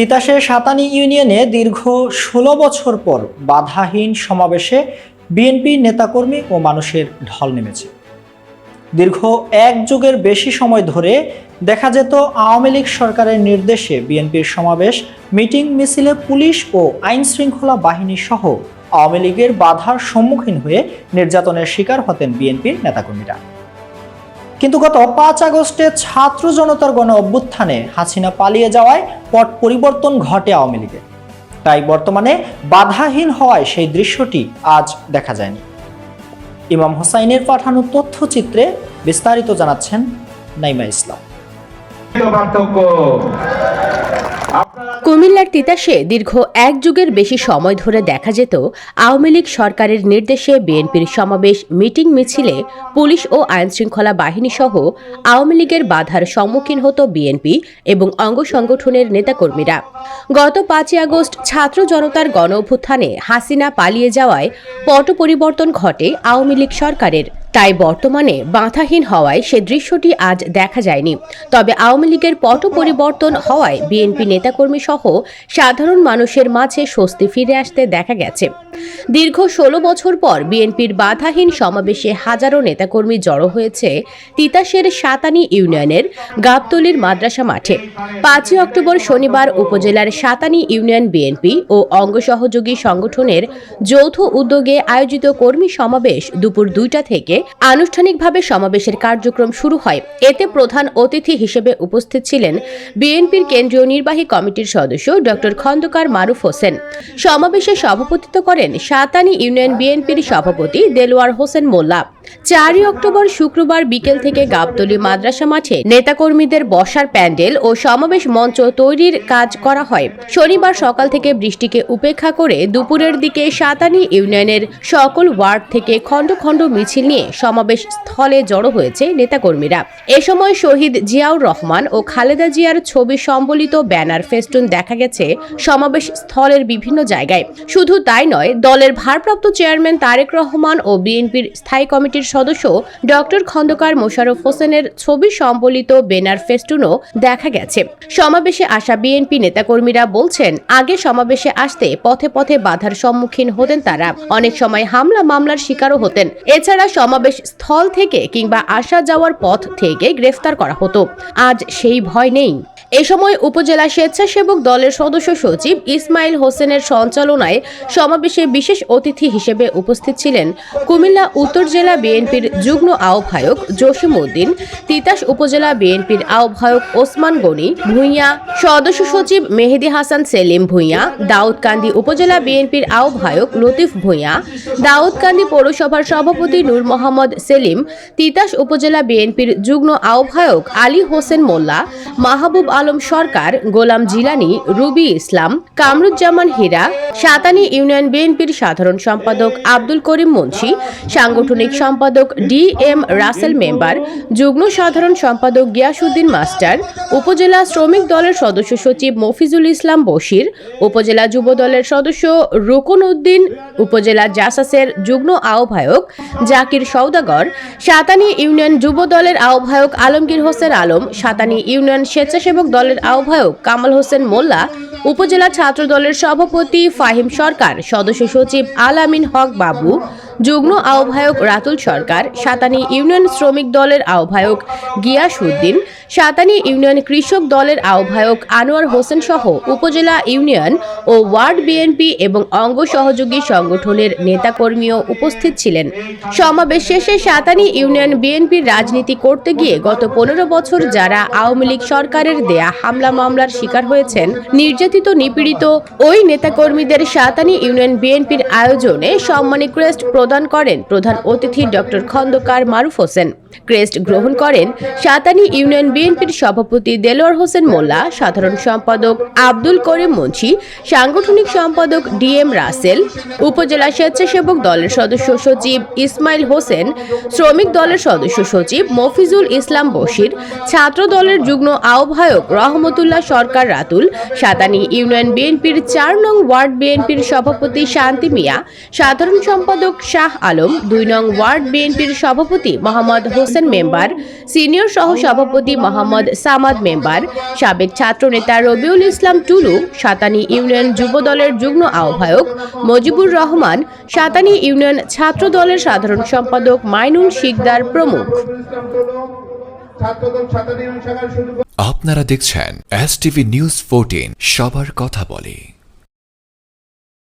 তিতাসের সাতানি ইউনিয়নে দীর্ঘ ষোলো বছর পর বাধাহীন সমাবেশে বিএনপি নেতাকর্মী ও মানুষের ঢল নেমেছে। দীর্ঘ এক যুগের বেশি সময় ধরে দেখা যেত আওয়ামী লীগ সরকারের নির্দেশে বিএনপির সমাবেশ, মিটিং, মিছিলে পুলিশ ও আইন শৃঙ্খলা বাহিনী সহ আওয়ামী লীগের বাধার সম্মুখীন হয়ে নির্যাতনের শিকার হতেন বিএনপির নেতাকর্মীরা। কিন্তু গত পাঁচ আগস্টে ছাত্র জনতার গণ অভ্যুত্থানে হাসিনা পালিয়ে যাওয়ায় পট পরিবর্তন ঘটে আওয়ামী লীগের তাই বর্তমানে বাধাহীন হওয়ায় সেই দৃশ্যটি আজ দেখা যায়নি। ইমাম হোসাইনের পাঠানো তথ্যচিত্রে বিস্তারিত জানাচ্ছেন নাইমা ইসলাম। কুমিল্লার তিতাসে দীর্ঘ এক যুগের বেশি সময় ধরে দেখা যেত আওয়ামী লীগ সরকারের নির্দেশে বিএনপির সমাবেশ, মিটিং, মিছিলে পুলিশ ও আইনশৃঙ্খলা বাহিনী সহ আওয়ামী লীগের বাধার সম্মুখীন হতো বিএনপি এবং অঙ্গ সংগঠনের নেতাকর্মীরা। গত পাঁচই আগস্ট ছাত্র জনতার গণ অভ্যুত্থানে হাসিনা পালিয়ে যাওয়ায় পট পরিবর্তন ঘটে আওয়ামী লীগ সরকারের। তাই বর্তমানে বাধাহীন হওয়ায় সে দৃশ্যটি আজ দেখা যায়নি। তবে আওয়ামী লীগের পট পরিবর্তন হওয়ায় বিএনপি নেতাকর্মী সহ সাধারণ মানুষের মাঝে স্বস্তি ফিরে আসতে দেখা গেছে। দীর্ঘ ষোলো বছর পর বিএনপির বাধাহীন সমাবেশে হাজারো নেতাকর্মী জড়ো হয়েছে তিতাসের সাতানি ইউনিয়নের গাবতলির মাদ্রাসা মাঠে। পাঁচই অক্টোবর শনিবার উপজেলার সাতানি ইউনিয়ন বিএনপি ও অঙ্গ সহযোগী সংগঠনের যৌথ উদ্যোগে আয়োজিত কর্মী সমাবেশ দুপুর দুইটা থেকে আনুষ্ঠানিকভাবে সমাবেশের কার্যক্রম শুরু হয়। এতে প্রধান অতিথি হিসেবে উপস্থিত ছিলেন বিএনপির কেন্দ্রীয় নির্বাহী কমিটির সদস্য ডক্টর খন্দকার মারুফ হোসেন। সমাবেশে সভাপতিত্ব করেন সাতানি ইউনিয়ন বিএনপির সভাপতি দেলোয়ার হোসেন মোল্লা। চারই অক্টোবর শুক্রবার বিকেল থেকে গাবতলী মাদ্রাসা মাঠে নেতাকর্মীদের বসার প্যান্ডেল ও সমাবেশ মঞ্চ তৈরির কাজ করা হয়। শনিবার সকাল থেকে বৃষ্টিকে উপেক্ষা করে দুপুরের দিকে সাতানি ইউনিয়নের সকল ওয়ার্ড থেকে খণ্ড খণ্ড মিছিল নিয়ে সমাবেশ স্থলে জড়ো হয়েছে নেতাকর্মীরা। এ সময় শহীদ জিয়াউর রহমান ও খালেদা জিয়ার ছবি সম্বলিত ব্যানার ফেস্টুন দেখা গেছে সমাবেশ স্থলের বিভিন্ন জায়গায়। শুধু তাই নয়, দলের ভারপ্রাপ্ত চেয়ারম্যান তারেক রহমান ও বিএনপির স্থায়ী কমিটির সদস্য ডক্টর খন্দকার মোশারফ হোসেনের ছবি সম্বলিত বেনার ফেস্টুনও দেখা গেছে। সমাবেশে আসা বিএনপি নেতাকর্মীরা বলছেন, আগে সমাবেশে আসতে পথে পথে বাধার সম্মুখীন হতেন তারা। অনেক সময় হামলা মামলার শিকারও হতেন। এছাড়া সমাবেশ স্থল থেকে কিংবা আসা যাওয়ার পথ থেকে গ্রেফতার করা হতো। আজ সেই ভয় নেই। এ সময় উপজেলা স্বেচ্ছাসেবক দলের সদস্য সচিব ইসমাইল হোসেনের সঞ্চালনায় সমাবেশে বিশেষ অতিথি হিসেবে উপস্থিত ছিলেন কুমিল্লা উত্তর জেলা বিএনপির যুগ্ম আহ্বায়ক জসিম উদ্দিন, তিতাস উপজেলা বিএনপির আহ্বায়ক ওসমান গনি ভূঁইয়া, সদস্য সচিব মেহেদি হাসান সেলিম ভূঁইয়া দাউদকান্দি উপজেলা বিএনপির আহ্বায়ক লতিফ ভূঁইয়া দাউদকান্দি পৌরসভার সভাপতি নূর মোহাম্মদ সেলিম, তিতাস উপজেলা বিএনপির যুগ্ম আহ্বায়ক আলী হোসেন মোল্লা, মাহবুব আলম সরকার, গোলাম জিলানি, রুবি ইসলাম, কামরুজ্জামান হীরা, সাতানি ইউনিয়ন বিএনপির সাধারণ সম্পাদক আব্দুল করিম মুন্সি, সাংগঠনিক সম্পাদক ডি এম রাসেল মেম্বার, যুগ্ম সাধারণ সম্পাদক গিয়াসুদ্দিন মাস্টার, উপজেলা শ্রমিক দলের সদস্য সচিব মফিজুল ইসলাম বশির, উপজেলা যুব দলের সদস্য রুকন উদ্দিন, উপজেলা জাসাসের যুগ্ম আহ্বায়ক জাকির সৌদাগর সাতানি ইউনিয়ন যুব দলের আহ্বায়ক আলমগীর হোসেন আলম, সাতানি ইউনিয়ন স্বেচ্ছাসেবক দলের আহ্বায়ক কামাল হোসেন মোল্লা, উপজেলা ছাত্র দলের সভাপতি ফাহিম সরকার, সদস্য সচিব আল আমিন হক বাবু যুগ্ম আহ্বায়ক রাতুল সরকার, সাতানি ইউনিয়ন শ্রমিক দলের আহ্বায়ক গিয়াস উদ্দিন, সাতানি ইউনিয়ন কৃষক দলের আহ্বায়ক আনোয়ার হোসেন সহ উপজেলা ইউনিয়ন ও ওয়ার্ড বিএনপি এবং অঙ্গ সহযোগী সংগঠনের নেতাকর্মীও উপস্থিত ছিলেন। সমাবেশ শেষে সাতানি ইউনিয়ন বিএনপির রাজনীতি করতে গিয়ে গত পনেরো বছর যারা আওয়ামী লীগ সরকারের দেয়া হামলা মামলার শিকার হয়েছেন, নির্যাতিত, নিপীড়িত ওই নেতাকর্মীদের সাতানি ইউনিয়ন বিএনপির আয়োজনে সম্মানী ক্রেস্ট প্রদান করেন প্রধান অতিথি ডক্টর খন্দকার মারুফ হোসেন। ক্রেস্ট গ্রহণ করেন সাতানি ইউনিয়ন বিএনপির সভাপতি দেলোয়ার হোসেন মোল্লা, সাধারণ সম্পাদক আব্দুল করিম মুন্সি, সাংগঠনিক সম্পাদক ডি এম রাসেল, উপজেলা স্বেচ্ছাসেবক দলের সদস্য সচিব ইসমাইল হোসেন, শ্রমিক দলের সদস্য সচিব মফিজুল ইসলাম বশির, ছাত্র দলের যুগ্ম আহ্বায়ক রহমতুল্লাহ সরকার রাতুল, সাতানি ইউনিয়ন বিএনপির চার নং ওয়ার্ড বিএনপির সভাপতি শান্তি মিয়া, সাধারণ সম্পাদক শাহ আলম, দুই নং ওয়ার্ড বিএনপির সভাপতি মোহাম্মদ হোসেন মেম্বার, সিনিয়র সহ সভাপতি মোহাম্মদ সামাদ মেম্বার, সাবেক ছাত্রনেতা রবিউল ইসলাম টুলু, সাতানি ইউনিয়ন যুব দলের যুগ্ম আহ্বায়ক মজিবুর রহমান, সাতানি ইউনিয়ন ছাত্র দলের সাধারণ সম্পাদক মাইনুল শিকদার প্রমুখ। আপনারা দেখছেন এস টিভি নিউজ ফোরটিন, সবার কথা বলে।